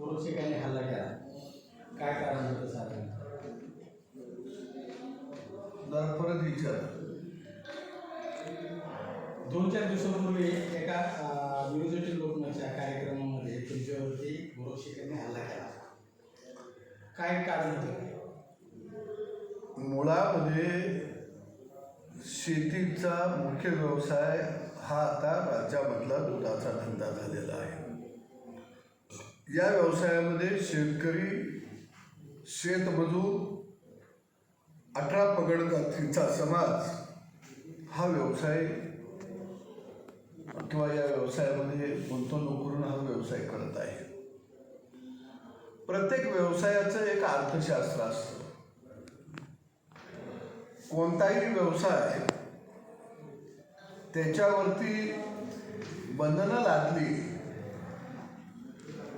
गोरक्षकाने हल्ला केला. काय कारण होतं साधारण जरा परत विचार. दोन चार दिवसापूर्वी एका विरोधी लोकमतच्या कार्यक्रमामध्ये तुमच्यावरती गोरक्षकाने हल्ला केला. काय कारण होतं? मुळामध्ये शेतीचा मुख्य व्यवसाय हा आता राज्यामधला दुधाचा धंदा आहे या व्यवसायामध्ये शेतकरी शेतमजूर अठरा पगड जातीचा समाज हा व्यवसाय किंवा या व्यवसायामध्ये गुंतवणूक करून हा व्यवसाय करत आहे. प्रत्येक व्यवसायाचं एक अर्थशास्त्र असतं. कोणताही व्यवसाय त्याच्यावरती बंधनं लादली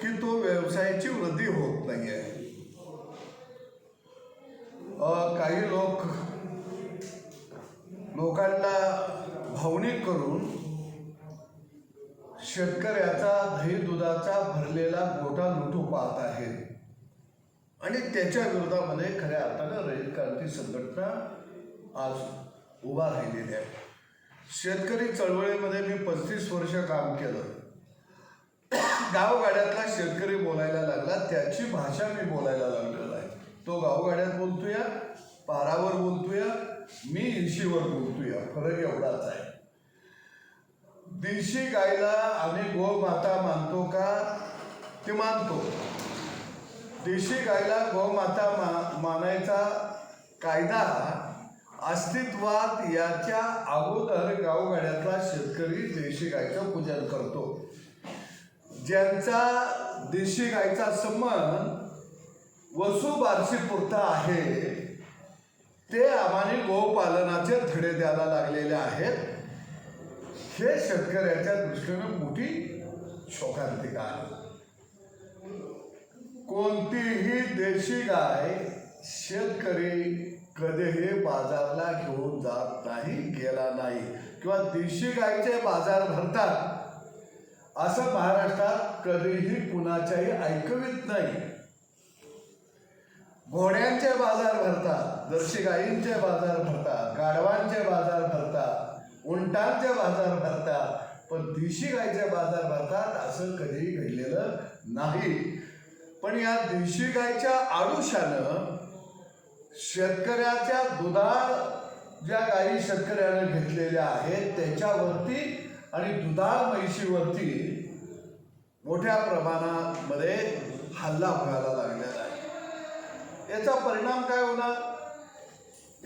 की तो व्यवसायाची वृद्धी होत नाही आहे काही लोक लोकांना भावनिक करून शेतकऱ्याचा दही दुधाचा भरलेला मोठा लुटू पाहत आहेत आणि त्याच्या विरोधामध्ये खऱ्या अर्थानं रयत क्रांती संघटना आज उभा राहिलेली आहे. शेतकरी चळवळीमध्ये मी पस्तीस वर्ष काम केलं. गावगाड्यातला शेतकरी बोलायला लागला त्याची भाषा मी बोलायला लागलेला आहे. तो गावगाड्यात बोलतोया पारावर बोलतोया मी इशीवर बोलतोया फरक एवढाच आहे. देशी गायला आम्ही गोमाता मानतो का? ते मानतो. देशी गायला गोमाता मा मानायचा कायदा अस्तित्वात याच्या अगोदर गावगाड्यातला शेतकरी देशी गायचं पूजन करतो. ज्यांचा देशी गायचा संबंध वसुबारशी पुरता आहे ते आम्हाला गोपालनाचे धडे द्यायला लागलेले आहेत. हे शेतकऱ्याच्या दृष्टीनं मोठी शोकांतिका आहे. कोणतीही देशी गाय शेतकरी कधीही बाजारला घेऊन जात नाही गेला नाही. किंवा देशी गायचे बाजार भरतात असं महाराष्ट्रात कधीही कुणाच्याही ऐकवीत नाही. घोड्यांचे बाजार भरतात जर्सी गायींचे बाजार भरतात गाढवांचे बाजार भरतात उंटांचे बाजार भरतात पण देशी गायचे बाजार भरतात असं कधीही घडलेलं नाही. पण या देशी गायच्या आयुष्यानं शेतकऱ्याच्या दुधाळ ज्या गायी शेतकऱ्यानं घेतलेल्या आहेत त्याच्यावरती आणि दुधाळ म्हैशीवरती मोठ्या प्रमाणामध्ये हल्ला व्हायला लागलेला आहे. याचा परिणाम काय होणार?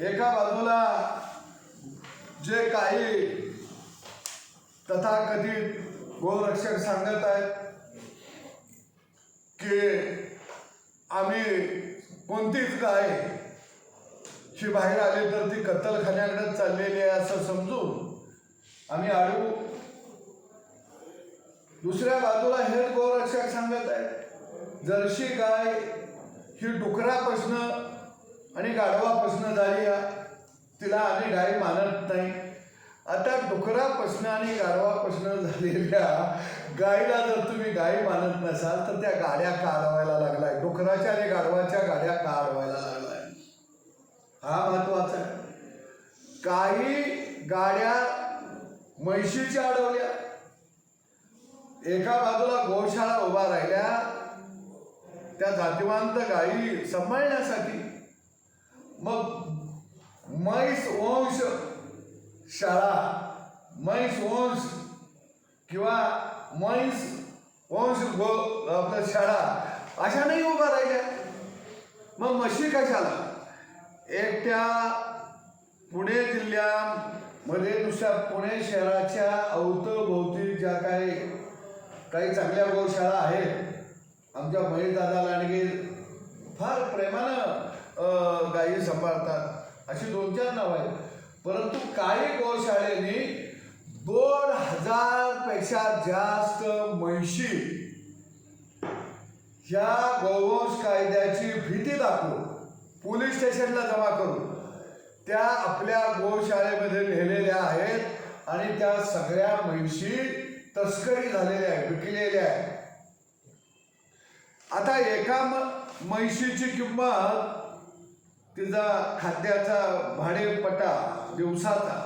एका बाजूला जे काही तथाकथित गोरक्षक सांगत आहेत की आम्ही कोणतीच गाय ही बाहेर आली तर ती कत्तलखान्याकडे चाललेली आहे असं समजून आम्ही आडू दुसऱ्या बाजूला हेच गोरक्षक सांगत आहेत? जर्शी गाय ही डुकरापासनं आणि गाढवापासनं झाली तिला आम्ही गाय मानत नाही. आता डुकरापासनं आणि गाढवापासनं झालेल्या गायीला जर तुम्ही गाय मानत नसाल तर त्या गाड्या काढवायला लागलाय? डुकराच्या आणि गाढवाच्या गाड्या काढवायला लागलाय? हा महत्त्वाचा आहे. काही गाड्या म्हैशीच्या अडवल्या. एका बाजूला गोशाळा उभा राहिल्या. त्या जातिवंत गायी सांभाळण्यासाठी. मग म्हैस वंश शाळा म्हैस वंश किंवा म्हैस वंश गो आपल्या शाळा अशा नाही उभा राहिल्या. मग म्हशी कशाला? एकट्या पुणे जिल्ह्यामध्ये नुसत्या पुणे शहराच्या अवतभोवती ज्या काही काही चांगल्या गोशाळा आहेत. आमच्या महेश दादा लांडगे फार प्रेमानं गायी सांभाळतात. अशी दोन चार नाव आहेत. परंतु काही गोशाळेने दोन हजारपेक्षा जास्त म्हैशी ह्या गोवंश कायद्याची भीती दाखवून पोलीस स्टेशनला जमा करून त्या आपल्या गोशाळेमध्ये नेलेल्या आहेत आणि त्या सगळ्या म्हैशी तस्करी झालेल्या आहे विकलेल्या आहे. आता एका म्हैशीची किंमत तिचा खाद्याचा भाडेपटा दिवसाचा.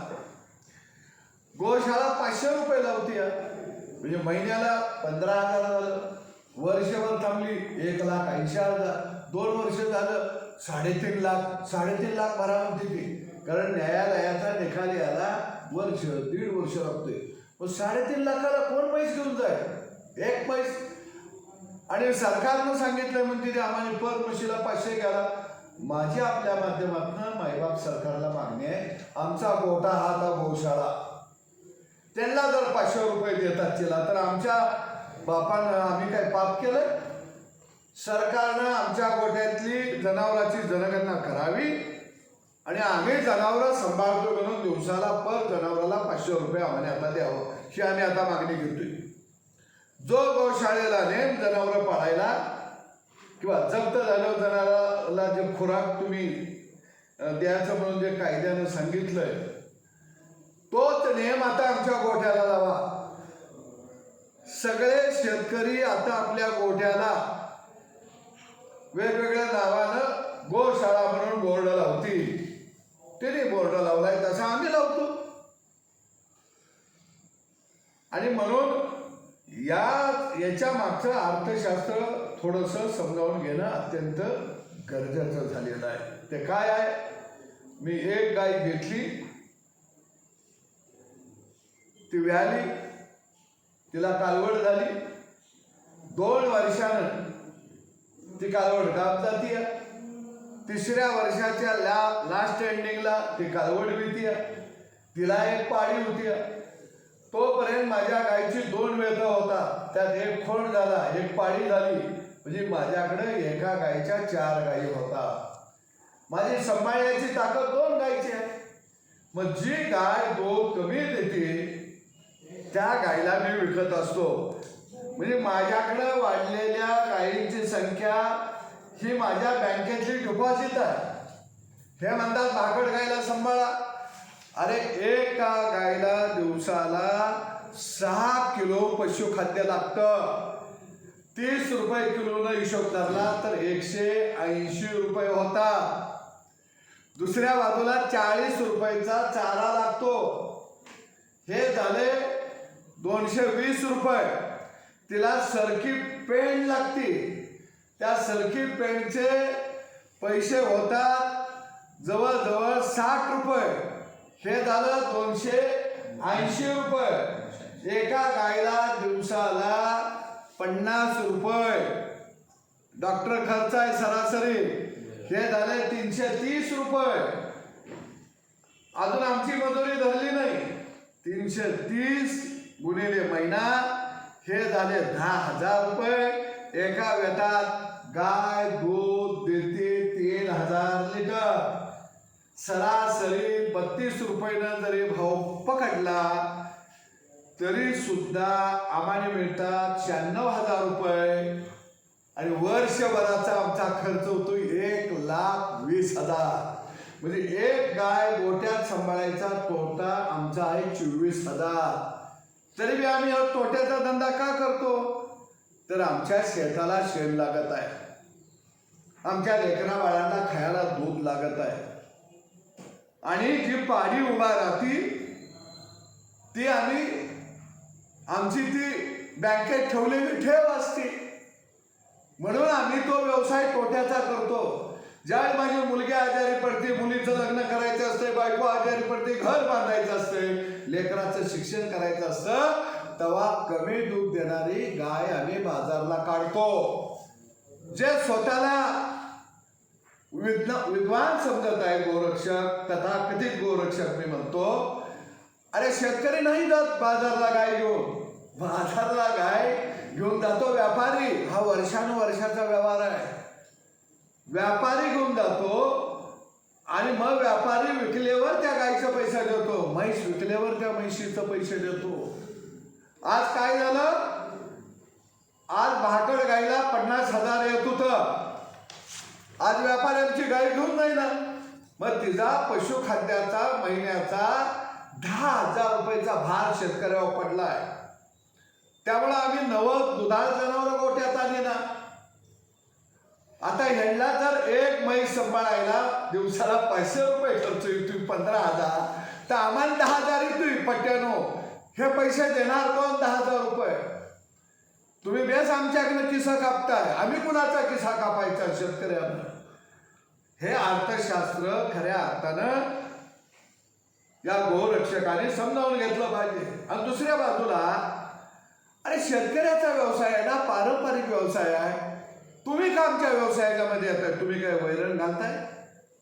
गोशाळा पाचशे रुपये लावते म्हणजे महिन्याला पंधरा हजार झालं वर्षभर थांबली एक लाख ऐंशी हजार. दोन वर्ष झालं साडेतीन लाख साडेतीन लाख भरा म्हणते ती कारण न्यायालयाचा निकाल आला वर्ष दीड वर्ष लागतोय. मग साडेतीन लाखाला कोण पैसे घेऊन जाईल? एक पैस. आणि सरकारनं सांगितलं म्हणते ते आम्हाला पर म्हशीला पाचशे घ्याला माझी आपल्या माध्यमातून माईबाप सरकारला मागणी आहे. आमचा गोटा हा आता गोशाळा. त्यांना जर पाचशे रुपये देतात तिला तर आमच्या बापानं आम्ही काय पाप केलं? सरकारनं आमच्या गोट्यातली जनावरांची जनगणना करावी. आणि आम्ही जनावरं सांभाळतो म्हणून दिवसाला पर जनावराला पाचशे रुपये आम्हाला आता द्यावं ही आम्ही आता मागणी घेतोय. जो गोशाळेला नेम जनावरं पाळायला किंवा जप्त झालं जनावराला जे खुराक तुम्ही द्यायचं म्हणून जे कायद्यानं सांगितलंय तोच नेम आता आमच्या गोठ्याला लावा. सगळे शेतकरी आता आपल्या गोठ्याला वेगवेगळ्या नावानं गोशाळा म्हणून बोर्ड लावतील. त्याने बोर्ड लावलाय तसा आम्ही लावतो. आणि म्हणून या याच्या मागचं अर्थशास्त्र थोडंसं समजावून घेणं अत्यंत गरजेचं झालेलं आहे. ते काय आहे? मी एक गाय घेतली. ती व्याली. तिला कालवड झाली. दोन वर्षानं ती कालवड गाप जातीय तिसऱ्या वर्षाच्या ला लास्ट एंडिंगला ती कालवड भीती तिला एक पाळी होती तोपर्यंत माझ्या गायची दोन वेद होता. त्यात एक खोंड झाला एक पाळी झाली. म्हणजे माझ्याकडे एका गायच्या चार गायी होता. माझी सांभाळण्याची ताकद दोन गायची आहे. मग जी गाय दूध कमी देते त्या गायला मी विकत असतो. म्हणजे माझ्याकडं वाढलेल्या गायींची संख्या ही माझ्या बँकेतली डिपॉझिट आहे. हे म्हणतात भाकड गायला सांभाळा. अरे एका गायला दिवसाला सहा किलो पशुखाद्य लागतं. तीस रुपये किलोनं हिशोब धरला तर एकशे ऐंशी रुपये होता. दुसऱ्या बाजूला चाळीस रुपयाचा चारा लागतो. हे झाले दोनशे वीस रुपये. तिला सरकी पेंड लागते. त्या सर्किट पेंटचे पैसे होतात जवळजवळ साठ रुपये. हे झालं दोनशे ऐंशी रुपये. एका गायला दिवसाला पन्नास रुपये. डॉक्टर खर्च आहे सरासरी. हे झाले तीनशे तीस रुपये. अजून आमची मजुरी धरली नाही. तीनशे तीस गुणिले महिना. हे झाले दहा हजार रुपये. एका वेतात गाय दूध देते तीन हजार लिटर. सरासरी बत्तीस रुपयानं जरी भाव पकडला तरी सुद्धा आम्हाला मिळतात शहाण्णव हजार रुपये. आणि वर्षभराचा आमचा खर्च होतो एक लाख वीस हजार. म्हणजे एक गाय गोट्यात सांभाळायचा तोटा आमचा आहे चोवीस हजार. तरी बी आम्ही तोट्याचा धंदा का करतो? तर आमच्या शेताला शेण लागत आहे. आमच्या लेकरा बाळांना खायला दूध लागत आहे. आणि जी पाडी उभा राहती ती आम्ही आमची ती बँकेत ठेवलेली ठेव असते. म्हणून आम्ही तो व्यवसाय तोट्याचा करतो. ज्यावेळी माझी मुलगी आजारी पडते मुलीचं लग्न करायचं असते बायको आजारी पडते घर बांधायचं असते लेकराचं शिक्षण करायचं असतं तवा कमी दूध देणारी गाय आम्ही बाजारला काढतो. जे स्वतःला विद्ना विद्वान समजत आहे गोरक्षक तथाकथित गोरक्षक मी म्हणतो अरे शेतकरी नाही जात बाजारला गाय घेऊन. बाजारला गाय घेऊन जातो व्यापारी. हा वर्षानुवर्षाचा व्यवहार आहे. व्यापारी घेऊन जातो आणि मग व्यापारी विकल्यावर त्या गायीचा पैसा देतो. म्हैस विकल्यावर त्या म्हैशीचं पैसे देतो. आज काय झालं? आज भाकड गायला पन्नास हजार येत होत. आज व्यापाऱ्यांची गाय घेऊन नाही ना. मग तिचा पशुखाद्याचा महिन्याचा दहा हजार रुपयाचा भार शेतकऱ्यावर पडलाय. त्यामुळं आम्ही नवं दुधाळ जनावर गोट्यात आली ना. आता ह्यांना जर एक म्हैस सांभाळायला दिवसाला पाचशे रुपये खर्च येतोय पंधरा हजार. तर आम्हाला दहा हजार येतोय पट्ट्यानो. हे पैसे देणार कोण? दहा हजार रुपये. तुम्ही बेस आमच्याकडनं किस्सा कापताय. आम्ही कुणाचा किस्सा कापायचा शेतकऱ्यांना? हे अर्थशास्त्र खऱ्या अर्थानं या गोरक्षकाने समजावून घेतलं पाहिजे. आणि दुसऱ्या बाजूला अरे शेतकऱ्याचा व्यवसाय आहे ना पारंपरिक व्यवसाय आहे. तुम्ही का आमच्या व्यवसायाच्यामध्ये येत आहे तुम्ही काय वैरण घालताय?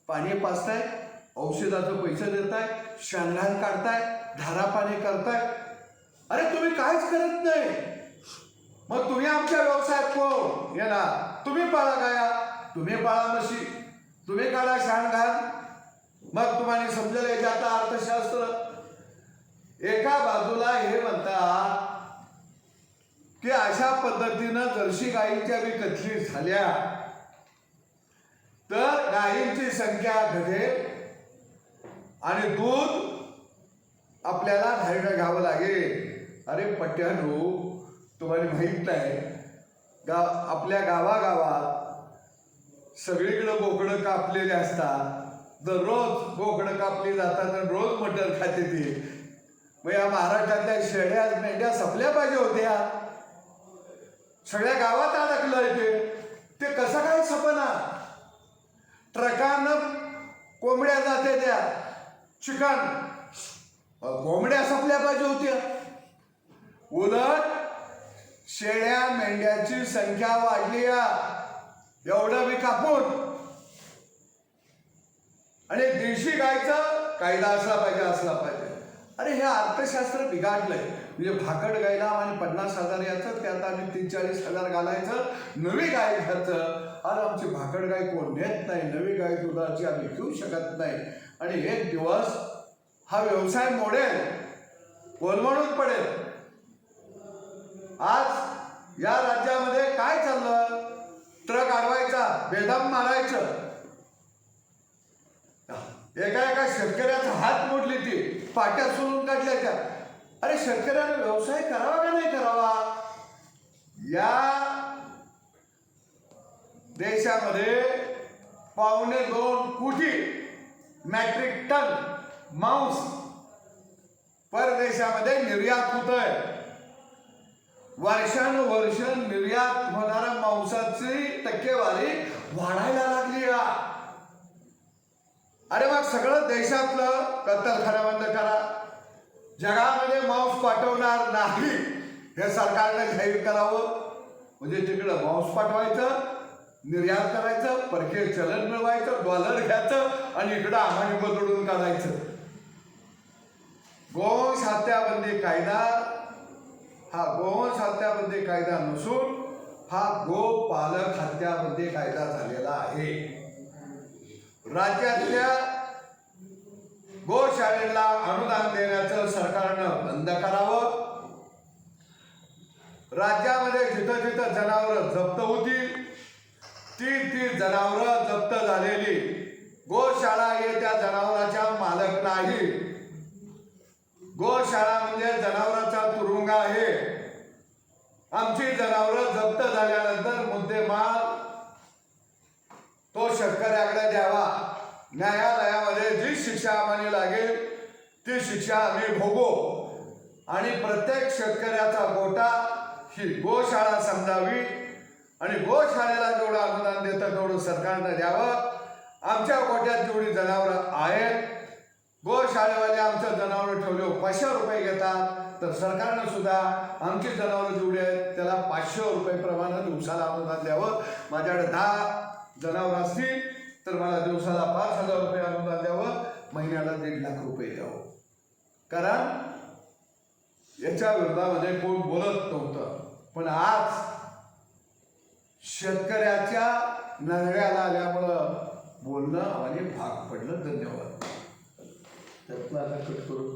पाणी पाचताय औषधाचं पैसे देताय? शांघाण काढताय? धारापाणी करताय? अरे तुम्ही काहीच करत नाही. मग तुम्ही आमच्या व्यवसायात कोण? येणार तुम्ही पाळा गाया. तुम्ही पाळा म्हशी. तुम्ही काढा शाण घाल मग तुम्हाला समजेल याच्यात अर्थशास्त्र. एका बाजूला हे म्हणतात की अशा पद्धतीनं जर्शी गायींच्या बी कथली झाल्या तर गायींची संख्या घटेल आणि दूध आपल्याला धारण घ्यावं लागेल. अरे पट्ट्यानो तुम्हाला माहीत नाही गाव आपल्या गावागावात सगळीकडं बोकडं कापलेले असतात. दररोज बोकडं कापली जातात आणि रोज मटर खाते ते. मग या महाराष्ट्रातल्या शेळ्या मेंढ्या सपल्या पाहिजे होत्या. सगळ्या गावात अडकलं ते. ते कसं काय सपना ट्रकानं कोंबड्या जाते त्या. चिकन. कोंबड्या सपल्या पाहिजे होत्या. उलट शेळ्या मेंढ्याची संख्या वाढली या. एवढं मी कापून. आणि देशी गायचं कायदा असला पाहिजे असला पाहिजे. अरे हे अर्थशास्त्र बिघाडलंय. म्हणजे भाकड गायला आणि पन्नास हजार याचं त्यात आम्ही तीन चाळीस हजार घालायचं. नवी गाय घ्यायचं. अरे आमची भाकड गाय कोण नेत नाही. नवी गाय दुधाची आम्ही घेऊ शकत नाही. आणि एक दिवस हा व्यवसाय मोडेल. कोलमडून पडेल. आज या राज्यामध्ये काय चाललं? ट्रक अडवायचा बेदम मारायचं. एका एका शेतकऱ्याचा हात मोडली ती. पाट्या सोडून काढल्या त्या. अरे शेतकऱ्याने व्यवसाय करावा का नाही करावा? या देशामध्ये पावणे दोन कोटी मॅट्रिक टन मांस परदेशामध्ये निर्यात होत आहे वर्षानुवर्ष निर्यात होणाऱ्या मांसाची टक्केवारी वाढायला लागली या अरे मग सगळं देशातलं कत्तलखाना बंद करा. जगामध्ये मांस पाठवणार नाही हे सरकारने जाहीर करावं. म्हणजे तिकडं मांस पाठवायचं निर्यात करायचं परकीय चलन मिळवायचं डॉलर घ्यायचं आणि इकडं आम्हाने बदलून काढायचं. गोवंश हत्याबंदी कायदा हा गोवंश हत्याबंदी कायदा नसून हा गोपालक हत्याबंदी कायदा झालेला आहे. राज्यातल्या गोशाळेला अनुदान देण्याचं सरकारनं बंद करावं. राज्यामध्ये जिथं जिथं जनावरं जप्त होतील ती ती जनावरं जप्त झालेली गोशाळा हे त्या जनावराच्या मालक नाही गोशाळा म्हणजे जनावराचा तुरुंग आहे. आमची जनावरं जप्त झाल्यानंतर मुद्देमाल तो शेतकऱ्याकडे द्यावा. न्यायालयामध्ये जी शिक्षा आम्हाला लागेल ती शिक्षा आम्ही भोगू. आणि प्रत्येक शेतकऱ्याचा गोटा ही गोशाळा समजावी आणि गोशाळेला जेवढं अनुदान देतं तेवढं सरकारनं द्यावं. आमच्या गोट्यात जेवढी जनावरं आहेत गोशाळेवाले आमचं जनावरं ठेवले पाचशे रुपये घेतात. तर सरकारनं सुद्धा आमची जनावरं जेवढी आहेत त्याला पाचशे रुपये प्रमाणे दिवसाला अनुदान द्यावं. माझ्याकडे दहा जनावरं असतील तर मला दिवसाला पाच हजार रुपये अनुदान द्यावं. महिन्याला दीड लाख रुपये द्यावं. कारण याच्या विरोधामध्ये कोण बोलत नव्हतं. पण आज शेतकऱ्याच्या नजऱ्याला आल्यामुळं बोलणं आणि भाग पडलं धन्यवाद. त्यातलं आता कट करून